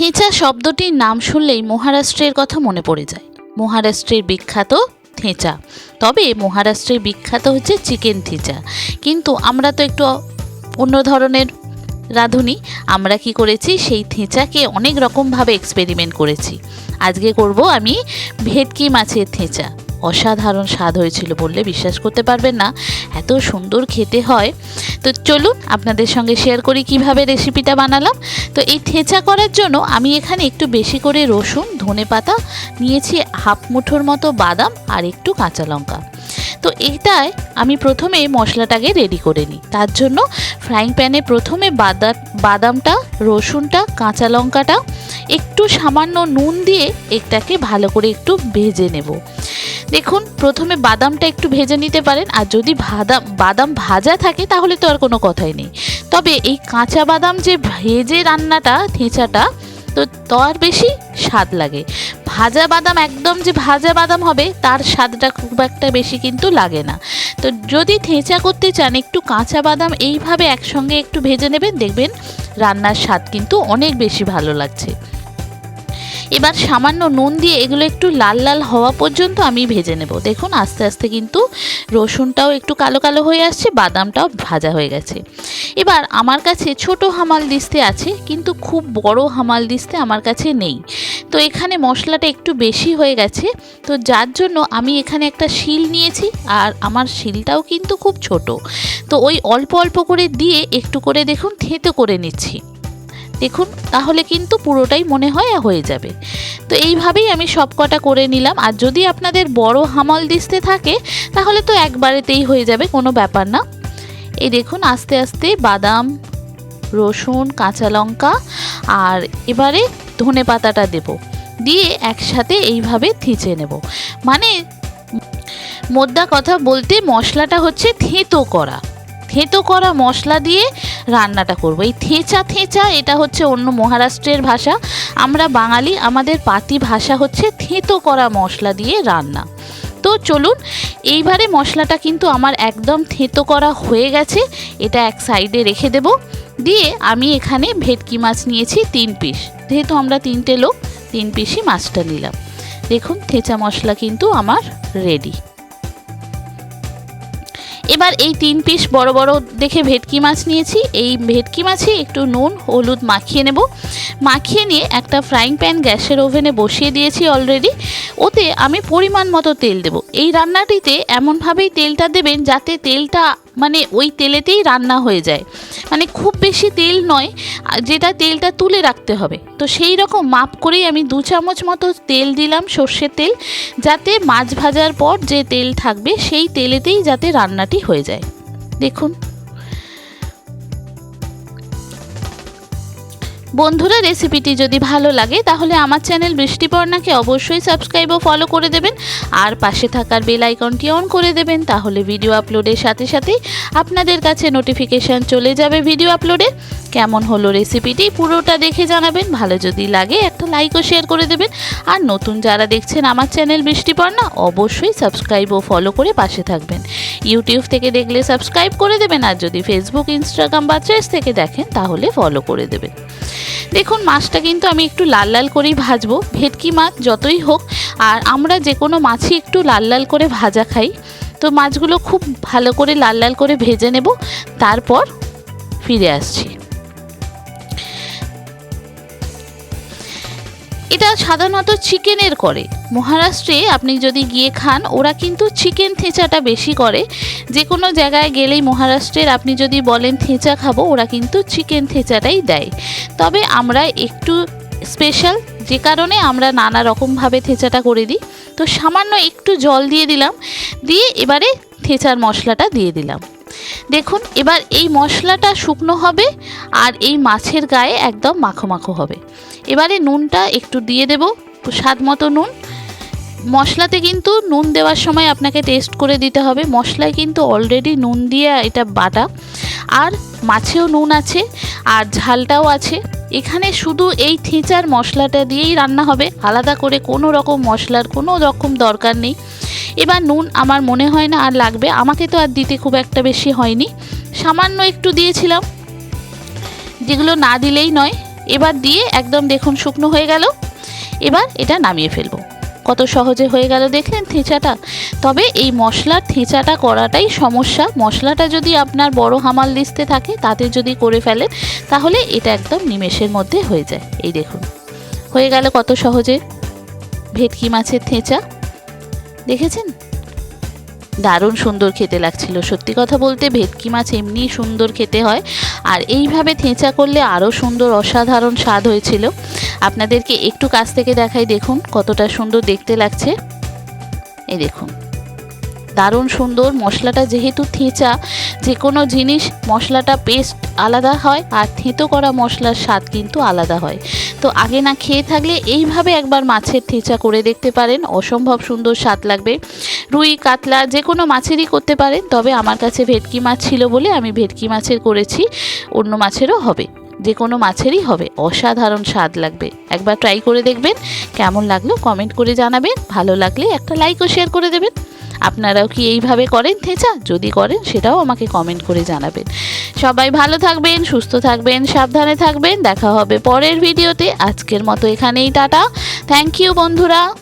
থেঁচা শব্দটির নাম শুনলেই মহারাষ্ট্রের কথা মনে পড়ে যায়। মহারাষ্ট্রের বিখ্যাত থেঁচা। তবে মহারাষ্ট্রের বিখ্যাত হচ্ছে চিকেন থেঁচা। কিন্তু আমরা তো একটু অন্য ধরনের রাঁধুনি, আমরা কি করেছি, সেই থেঁচাকে অনেক রকমভাবে এক্সপেরিমেন্ট করেছি। আজকে করব আমি ভেটকি মাছের থেঁচা। অসাধারণ স্বাদ হয়েছিল বললে বিশ্বাস করতে পারবেন না, এত সুন্দর খেতে হয়। তো চলুন আপনাদের সঙ্গে শেয়ার করি কীভাবে রেসিপিটা বানালাম। তো এই থেঁচা করার জন্য আমি এখানে একটু বেশি করে রসুন, ধনে পাতা, নিয়েছি হাফ মুঠোর মতো বাদাম আর একটু কাঁচা লঙ্কা। তো এইটায় আমি প্রথমে মশলাটাকে রেডি করে নিই। তার জন্য ফ্রাইং প্যানে প্রথমে বাদাম, বাদামটা, রসুনটা, কাঁচা লঙ্কাটা, একটু সামান্য নুন দিয়ে এটাকে ভালো করে একটু ভেজে নেব। দেখুন, প্রথমে বাদামটা একটু ভেজে নিতে পারেন, আর যদি বাদাম বাদাম ভাজা থাকে তাহলে তো আর কোনো কথাই নেই। তবে এই কাঁচা বাদাম যে ভেজে রান্নাটা, থেঁচাটা, তো তার বেশি স্বাদ লাগে। ভাজা বাদাম, একদম যে ভাজা বাদাম হবে, তার স্বাদটা খুব একটা বেশি কিন্তু লাগে না। তো যদি থেঁচা করতে চান, একটু কাঁচা বাদাম এইভাবে একসঙ্গে একটু ভেজে নেবেন, দেখবেন রান্নার স্বাদ কিন্তু অনেক বেশি ভালো লাগছে। এবার সামান্য নুন দিয়ে এগুলো একটু লাল লাল হওয়া পর্যন্ত আমি ভেজে নেব। দেখুন, আস্তে আস্তে কিন্তু রসুনটাও একটু কালো কালো হয়ে আসছে, বাদামটাও ভাজা হয়ে গেছে। এবার আমার কাছে ছোট হামাল দিস্তে আছে, কিন্তু খুব বড় হামাল দিস্তে আমার কাছে নেই। তো এখানে মশলাটা একটু বেশি হয়ে গেছে, তো যার জন্য আমি এখানে একটা শিল নিয়েছি, আর আমার শিলটাও কিন্তু খুব ছোট। তো ওই অল্প অল্প করে দিয়ে একটু করে দেখুন, থেঁতো করে নিচ্ছি। দেখুন, তাহলে কিন্তু পুরোটাই মনে হয় হয়ে যাবে। তো এইভাবেই আমি সব কটা করে নিলাম। আর যদি আপনাদের বড় হামল দিস্তে থাকে, তাহলে তো একবারেতেই হয়ে যাবে, কোনো ব্যাপার না। এই দেখুন, আস্তে আস্তে বাদাম, রসুন, কাঁচা লঙ্কা, আর এবারে ধনে পাতাটা দেব। দিয়ে একসাথে এইভাবে থিচে নেব। মানে মোদ্দা কথা বলতে মশলাটা হচ্ছে থেঁতো করা। থেঁতো করা মশলা দিয়ে রান্নাটা করব। এই থেঁচা থেঁচা, এটা হচ্ছে অন্য মহারাষ্ট্রের ভাষা। আমরা বাঙালি, আমাদের পাতি ভাষা হচ্ছে থেঁতো করা মশলা দিয়ে রান্না। তো চলুন, এইবারে মশলাটা কিন্তু আমার একদম থেঁতো করা হয়ে গেছে, এটা এক সাইডে রেখে দেব। দিয়ে আমি এখানে ভেটকি মাছ নিয়েছি তিন পিস। যেহেতু আমরা তিনটে লোক, তিন পিসই মাছটা নিলাম। দেখুন, থেঁচা মশলা কিন্তু আমার রেডি। এবার এই তিন পিস বড় বড় দেখে ভেটকি মাছ নিয়েছি। এই ভেটকি মাছে একটু নুন, হলুদ মাখিয়ে নেব। মাখিয়ে নিয়ে একটা ফ্রাইং প্যান গ্যাসের ওভেনে বসিয়ে দিয়েছি অলরেডি ওতে আমি পরিমাণ মতো তেল দেব। এই রান্নাটিতে এমনভাবেই তেলটা দেবেন যাতে তেলটা মানে ওই তেলেতেই রান্না হয়ে যায়। মানে খুব বেশি তেল নয় যেটা তেলটা তুলে রাখতে হবে। তো সেই রকম মাপ করেই আমি দু চামচ মতো তেল দিলাম, সর্ষের তেল, যাতে মাছ ভাজার পর যে তেল থাকবে, সেই তেলেতেই যাতে রান্নাটি হয়ে যায়। দেখুন। বন্ধুরা রেসিপিটি যদি ভালো লাগে, তাহলে আমার চ্যানেল বৃষ্টিপর্ণাকে অবশ্যই সাবস্ক্রাইব ও ফলো করে দেবেন। আর পাশে থাকার বেল আইকনটি অন করে দেবেন, তাহলে ভিডিও আপলোডের সাথে সাথেই আপনাদের কাছে নোটিফিকেশান চলে যাবে ভিডিও আপলোডে কেমন হলো রেসিপিটি পুরোটা দেখে জানাবেন, ভালো যদি লাগে একটা লাইক ও শেয়ার করে দেবেন। আর নতুন যারা দেখছেন আমার চ্যানেল বৃষ্টিপর্ণা, অবশ্যই সাবস্ক্রাইব ও ফলো করে পাশে থাকবেন। ইউটিউব থেকে দেখলে সাবস্ক্রাইব করে দেবেন, আর যদি ফেসবুক ইনস্টাগ্রাম বা ট্রেস থেকে দেখেন, তাহলে ফলো করে দেবেন। দেখুন, মাছটা কিন্তু আমি একটু লাল লাল করেই ভাজবো। ভেটকি মাছ যতই হোক, আর আমরা যে কোনো মাছই একটু লাল লাল করে ভাজা খাই। তো মাছগুলো খুব ভালো করে লাল লাল করে ভেজে নেব, তারপর ফিরে আসছি। এটা সাধারণত চিকেনের করে। মহারাষ্ট্রে আপনি যদি গিয়ে খান, ওরা কিন্তু চিকেন থেঁচাটা বেশি করে। যে কোনো জায়গায় গেলেই মহারাষ্ট্রের আপনি যদি বলেন থেঁচা খাব, ওরা কিন্তু চিকেন থেঁচাটাই দেয়। তবে আমরা একটু স্পেশাল যে কারণে আমরা নানা রকমভাবে থেঁচাটা করে দিই। তো সামান্য একটু জল দিয়ে দিলাম, দিয়ে এবারে থেঁচার মশলাটা দিয়ে দিলাম। দেখুন, এবার এই মশলাটা শুকনো হবে আর এই মাছের গায়ে একদম মাখো মাখো হবে। এবারে নুনটা একটু দিয়ে দেব, স্বাদ মতো নুন। মশলাতে কিন্তু নুন দেওয়ার সময় আপনাকে টেস্ট করে দিতে হবে। মশলায় কিন্তু অলরেডি নুন দিয়ে এটা বাটা। আর মাছেও নুন আছে, আর ঝালটাও আছে। এখানে শুধু এই থেঁচার মশলাটা দিয়েই রান্না হবে। আলাদা করে কোনো রকম মশলার কোনো রকম দরকার নেই। এবার নুন আমার মনে হয় না আর লাগবে। আমাকে তো আর দিতে খুব একটা বেশি হয়নি। সামান্য একটু দিয়েছিলাম, যেগুলো না দিলেই নয়। এবার দিয়ে একদম দেখুন শুকনো হয়ে গেল। এবার এটা নামিয়ে ফেলব। কত সহজে হয়ে গেল দেখলেন থেঁচাটা? তবে এই মশলার থেঁচাটা করাটাই সমস্যা। মশলাটা যদি আপনার বড় হামাল লিস্টে থাকে, তাতে যদি করে ফেলেন তাহলে এটা একদম নিমেষের মধ্যে হয়ে যায়। এই দেখুন, হয়ে গেল কত সহজে। ভেটকি মাছের থেঁচা। দেখেছেন? দারুণ সুন্দর খেতে লাগছিল। সত্যি কথা বলতে ভেটকি মাছ এমনি সুন্দর খেতে হয়। আর এইভাবে থেঁচা করলে আরও সুন্দর অসাধারণ স্বাদ হয়েছিল। আপনাদেরকে একটু কাছ থেকে দেখাই দেখুন কতটা সুন্দর দেখতে লাগছে। এই দেখুন। দারুণ সুন্দর। মশলাটা যেহেতু থেঁচা যে কোনো জিনিস মশলাটা পেস্ট আলাদা হয় আর থেঁতো করা মশলার স্বাদ কিন্তু আলাদা হয়। তো আগে না খেয়ে থাকলে এইভাবে একবার মাছের থেঁচা করে দেখতে পারেন। অসম্ভব সুন্দর স্বাদ লাগবে। রুই, কাতলা যে কোনো মাছেরই করতে পারেন, তবে আমার কাছে ভেটকি মাছ ছিল বলে আমি ভেটকি মাছের করেছি, অন্য মাছেরও হবে। যে কোনো মাছেরই হবে। অসাধারণ স্বাদ লাগবে। একবার ট্রাই করে দেখবেন, কেমন লাগল কমেন্ট করে জানাবেন। ভালো লাগলে একটা লাইক ও শেয়ার করে দেবেন। আপনারাও কি এইভাবে করেন থেঁচা? যদি করেন, সেটাও আমাকে কমেন্ট করে জানাবেন। সবাই ভালো থাকবেন, সুস্থ থাকবেন, সাবধানে থাকবেন। দেখা হবে পরের ভিডিওতে আজকের মতো এখানেই, টাটা। থ্যাংক ইউ বন্ধুরা।